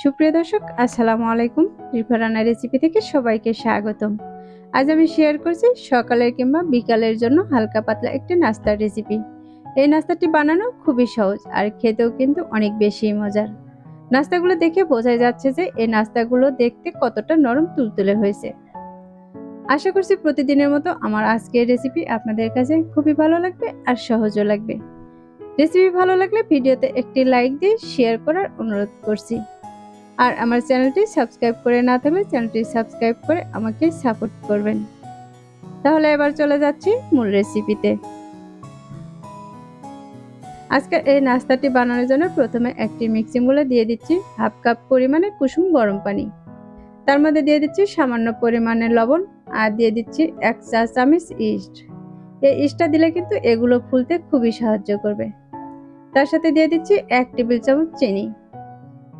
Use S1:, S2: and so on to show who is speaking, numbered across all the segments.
S1: সুপ্রিয় দর্শক, আসসালামু আলাইকুম। রিফারানা রেসিপি থেকে সবাইকে স্বাগতম। আজ আমি শেয়ার করছি সকালের কিংবা বিকালের জন্য হালকা পাতলা একটি নাস্তার রেসিপি এই নাস্তাটি বানানো খুবই সহজ আর খেতেও কিন্তু অনেক বেশি মজার। নাস্তাগুলো দেখে বোঝাই যাচ্ছে যে এই নাস্তাগুলো দেখতে কতটা নরম তুলতুলে হয়েছে। আশা করছি প্রতিদিনের মতো আমার আজকের রেসিপি আপনাদের কাছে খুবই ভালো লাগবে আর সহজও লাগবে। রেসিপি ভালো লাগলে ভিডিওতে একটি লাইক দিয়ে শেয়ার করার অনুরোধ করছি। আর আমার চ্যানেলটি সাবস্ক্রাইব করে না থাকলে চ্যানেলটি সাবস্ক্রাইব করে আমাকে সাপোর্ট করবেন। তাহলে এবার চলে যাচ্ছি মূল রেসিপিতে আজকের এই নাস্তাটি বানানোর জন্য প্রথমে একটি মিক্সিং বলে দিয়ে দিচ্ছি হাফ কাপ পরিমাণে কুসুম গরম পানি। তার মধ্যে দিয়ে দিচ্ছি সামান্য পরিমাণে লবণ আর দিয়ে দিচ্ছি এক চা চামচ ইস্ট এই ইস্টটা দিলে কিন্তু এগুলো ফুলতে খুবই সাহায্য করবে। তার সাথে দিয়ে দিচ্ছি এক টেবিল চামচ চিনি।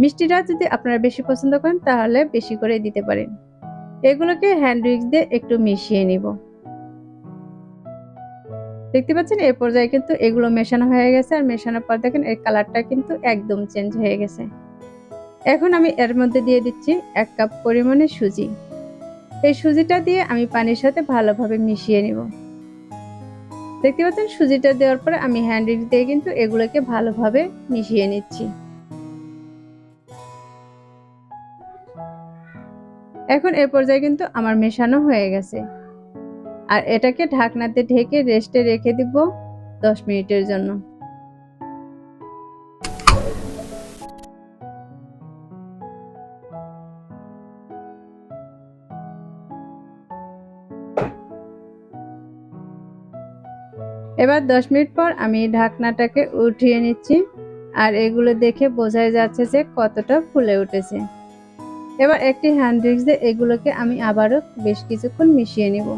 S1: মিষ্টিটা যদি আপনারা বেশি পছন্দ করেন, তাহলে বেশি করে দিতে পারেন। এগুলোকে হ্যান্ড উইক্স দিয়ে একটু মিশিয়ে নিব। দেখতে পাচ্ছেন এই পর্যায়ে কিন্তু এগুলো মেশানো হয়ে গেছে। আর মেশানোর পর দেখেন, এর কালারটা কিন্তু একদম চেঞ্জ হয়ে গেছে। এখন আমি এর মধ্যে দিয়ে দিচ্ছি এক কাপ পরিমাণে সুজি। এই সুজিটা দিয়ে আমি পানির সাথে ভালোভাবে মিশিয়ে নিব। দেখতে পাচ্ছেন, সুজিটা দেওয়ার পরে আমি হ্যান্ড দিয়ে কিন্তু এগুলোকে ভালোভাবে মিশিয়ে নিচ্ছি। এখন এ পর্যায়ে কিন্তু আমার মেশানো হয়ে গেছে। আর এটাকে ঢাকনাতে ঢেকে রেস্টে রেখে দিব দশ মিনিটের জন্য। এবার দশ মিনিট পর আমি ঢাকনাটাকে উঠিয়ে নিচ্ছি। আর এগুলো দেখে বোঝাই যাচ্ছে যে কতটা ফুলে উঠেছে। এবার একটি হ্যান্ড রিক্স দিয়ে এগুলোকে আমি আবারও বেশ কিছুক্ষণ মিশিয়ে নিব।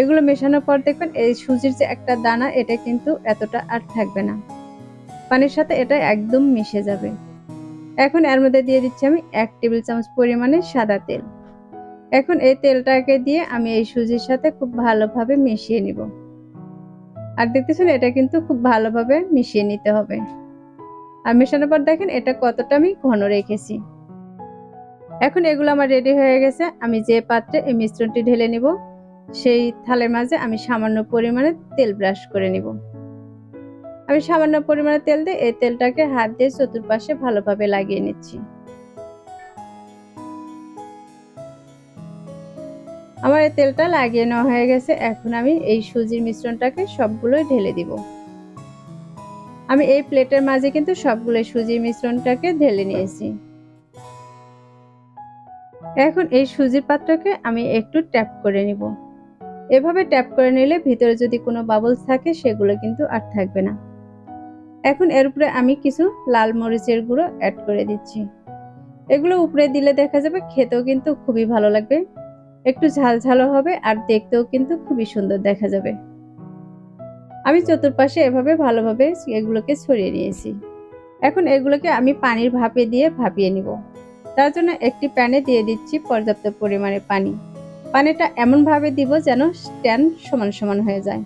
S1: এগুলো মেশানোর পর দেখবেন এই সুজির যে একটা দানা, এটা কিন্তু এতটা আর থাকবে না। পানির সাথে এটা একদম মিশে যাবে। এখন এর মধ্যে দিয়ে দিচ্ছি আমি এক টেবিল চামচ পরিমাণে সাদা তেল। এখন এই তেলটাকে দিয়ে আমি এই সুজির সাথে খুব ভালোভাবে মিশিয়ে নিব। আর দেখতেছেন, এটা কিন্তু খুব ভালোভাবে মিশিয়ে নিতে হবে। আর মেশানোর পর দেখেন, এটা কতটা আমি ঘন রেখেছি। এখন এগুলো আমার রেডি হয়ে গেছে। আমি যে পাত্রে এই মিশ্রণটি ঢেলে নিব, সেই থালের মাঝে আমি সামান্য পরিমাণে তেল ব্রাশ করে নিব। আমি সামান্য পরিমাণে তেল দিয়ে এই তেলটাকে হাত দিয়ে চতুর্পাশে ভালোভাবে লাগিয়ে নিচ্ছি। আমার এই তেলটা লাগিয়ে নেওয়া হয়ে গেছে। এখন আমি এই সুজির মিশ্রণটাকে সবগুলোই ঢেলে দিব। আমি এই প্লেটের মাঝে কিন্তু সবগুলো সুজির মিশ্রণটাকে ঢেলে নিয়েছি। এখন এই সুজির পাত্রকে আমি একটু ট্যাপ করে নিব। এভাবে ট্যাপ করে নিলে ভিতরে যদি কোনো বাবলস থাকে, সেগুলো কিন্তু আর থাকবে না। এখন এর উপরে আমি কিছু লাল মরিচের গুঁড়ো অ্যাড করে দিচ্ছি। এগুলো উপরে দিলে দেখা যাবে খেতেও কিন্তু খুবই ভালো লাগবে। একটু ঝাল ঝালও হবে আর দেখতেও কিন্তু খুবই সুন্দর দেখা যাবে। আমি চতুর্পাশে এভাবে ভালোভাবে এগুলোকে ছড়িয়ে নিয়েছি। এখন এগুলোকে আমি পানির ভাপে দিয়ে ভাপিয়ে নিব। তার জন্য একটি প্যানে দিয়ে দিচ্ছি পর্যাপ্ত পরিমাণে পানি। পানিটা এমনভাবে দিব যেন স্ট্যান্ড সমান সমান হয়ে যায়।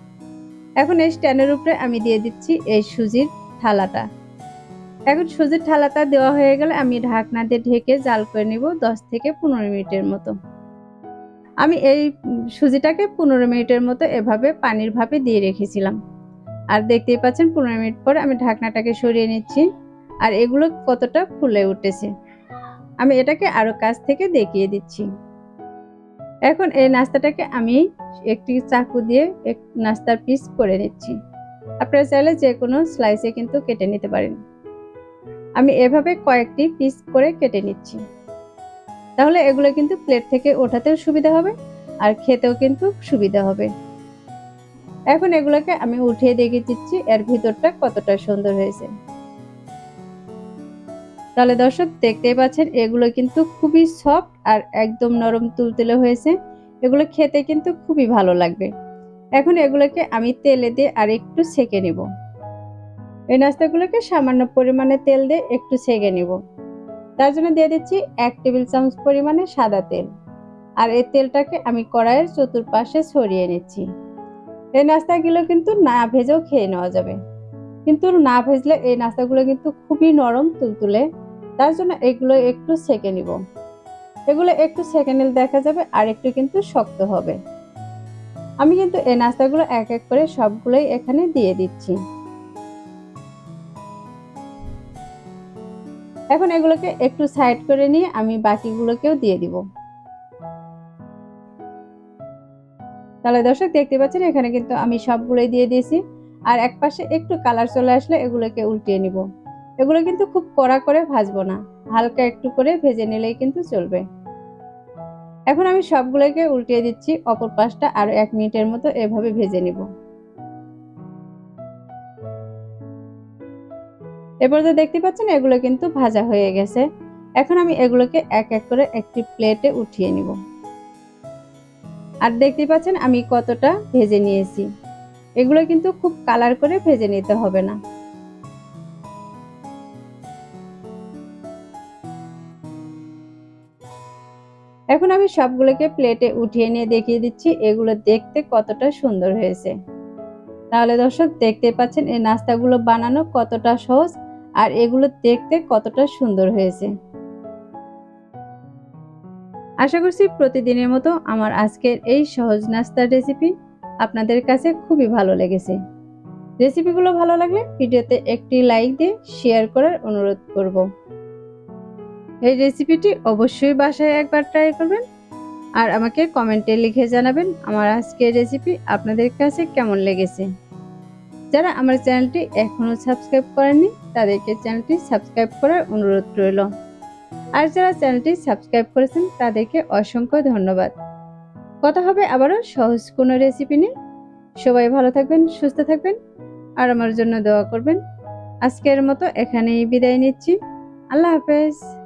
S1: এখন এই স্ট্যান্ডের উপরে আমি দিয়ে দিচ্ছি এই সুজির থালাটা। এখন সুজির থালাটা দেওয়া হয়ে গেলে আমি ঢাকনা দিয়ে ঢেকে জাল করে নিব দশ থেকে পনেরো মিনিটের মতো। আমি এই সুজিটাকে পনেরো মিনিটের মতো এভাবে পানির ভাপে দিয়ে রেখেছিলাম। আর দেখতেই পাচ্ছেন পনেরো মিনিট পর আমি ঢাকনাটাকে সরিয়ে নিচ্ছি। আর এগুলো কতটা ফুলে উঠেছে। আমি এটাকে আরও কাছ থেকে দেখিয়ে দিচ্ছি। এখন এই নাস্তাটাকে আমি একটি চাকু দিয়ে এক নাস্তার পিস করে নিচ্ছি। আপনারা চাইলে যে কোনো স্লাইসে কিন্তু কেটে নিতে পারেন। আমি এভাবে কয়েকটি পিস করে কেটে নিচ্ছি। তাহলে এগুলো কিন্তু প্লেট থেকে ওঠাতেও সুবিধা হবে আর খেতেও কিন্তু সুবিধা হবে। এখন এগুলোকে আমি উঠিয়ে দেখে দিচ্ছি, এর ভিতরটা কতটা সুন্দর হয়েছে। তাহলে দর্শক দেখতেই পাচ্ছেন, এগুলো কিন্তু খুবই সফট আর একদম নরম তুলতুলে হয়েছে। এগুলো খেতে কিন্তু খুবই ভালো লাগবে। এখন এগুলোকে আমি তেলে দিয়ে আর একটু সেকে নিব। এই নাস্তাগুলোকে সামান্য পরিমাণে তেল দিয়ে একটু সেকে নিব। তার জন্য দিয়ে দিচ্ছি এক টেবিল চামচ পরিমাণে সাদা তেল। আর এই তেলটাকে আমি কড়াইয়ের চতুর্পাশে ছড়িয়ে নিচ্ছি। এই নাস্তাগুলো কিন্তু না ভেজেও খেয়ে নেওয়া যাবে। কিন্তু না ভেজলে এই নাস্তাগুলো কিন্তু খুবই নরম, তুলতুলে। তার জন্য এগুলো একটু সেকে নিব। এগুলো একটু সেকে নিলে দেখা যাবে আর একটু কিন্তু শক্ত হবে। আমি কিন্তু এই নাস্তাগুলো এক এক করে সবগুলোই এখানে দিয়ে দিচ্ছি। এখন এগুলোকে একটু সাইড করে নিয়ে আমি বাকিগুলোকেও দিয়ে দিব। তাহলে দর্শক দেখতে পাচ্ছেন, এখানে কিন্তু আমি সবগুলোই দিয়ে দিয়েছি। আর এক পাশে একটু কালার চলে আসলে এগুলোকে উল্টিয়ে নিব। এগুলো কিন্তু খুব কড়া করে ভাজবো না। হালকা একটু করে ভেজে নিলেই কিন্তু চলবে। এখন আমি সবগুলোকে উল্টিয়ে দিচ্ছি, অপর পাশটা আরও এক মিনিটের মতো এভাবে ভেজে নিব। এরপর তো দেখতে পাচ্ছেন, এগুলো কিন্তু ভাজা হয়ে গেছে। এখন আমি এগুলোকে এক এক করে একটি প্লেটে উঠিয়ে নিব। আর দেখতে পাচ্ছেন, আমি কতটা ভেজে নিয়েছি। এগুলো কিন্তু খুব কালার করে ভেজে নিতে হবে না। এখন আমি সবগুলোকে প্লেটে উঠিয়ে নিয়ে দেখিয়ে দিচ্ছি, এগুলো দেখতে কতটা সুন্দর হয়েছে। তাহলে দর্শক দেখতে পাচ্ছেন এই নাস্তাগুলো বানানো কতটা সহজ আর এগুলো দেখতে কতটা সুন্দর হয়েছে। আশা করছি প্রতিদিনের মতো আমার আজকের এই সহজ নাস্তার রেসিপি আপনাদের কাছে খুবই ভালো লেগেছে। রেসিপিগুলো ভালো লাগলে ভিডিওতে একটি লাইক দিয়ে শেয়ার করার অনুরোধ করব। এই রেসিপিটি অবশ্যই বাসায় একবার ট্রাই করবেন। আর আমাকে কমেন্টে লিখে জানাবেন আমার আজকের রেসিপি আপনাদের কাছে কেমন লেগেছে। যারা আমার চ্যানেলটি এখনও সাবস্ক্রাইব করেননি, তাদেরকে চ্যানেলটি সাবস্ক্রাইব করার অনুরোধ রইল। আর যারা চ্যানেলটি সাবস্ক্রাইব করেছেন, তাদেরকে অসংখ্য ধন্যবাদ। কথা হবে আবারও সহজ কোনো রেসিপি নিয়ে। সবাই ভালো থাকবেন, সুস্থ থাকবেন। আর আমার জন্য দোয়া করবেন। আজকের মতো এখানেই বিদায় নিচ্ছি। আল্লাহ হাফেজ।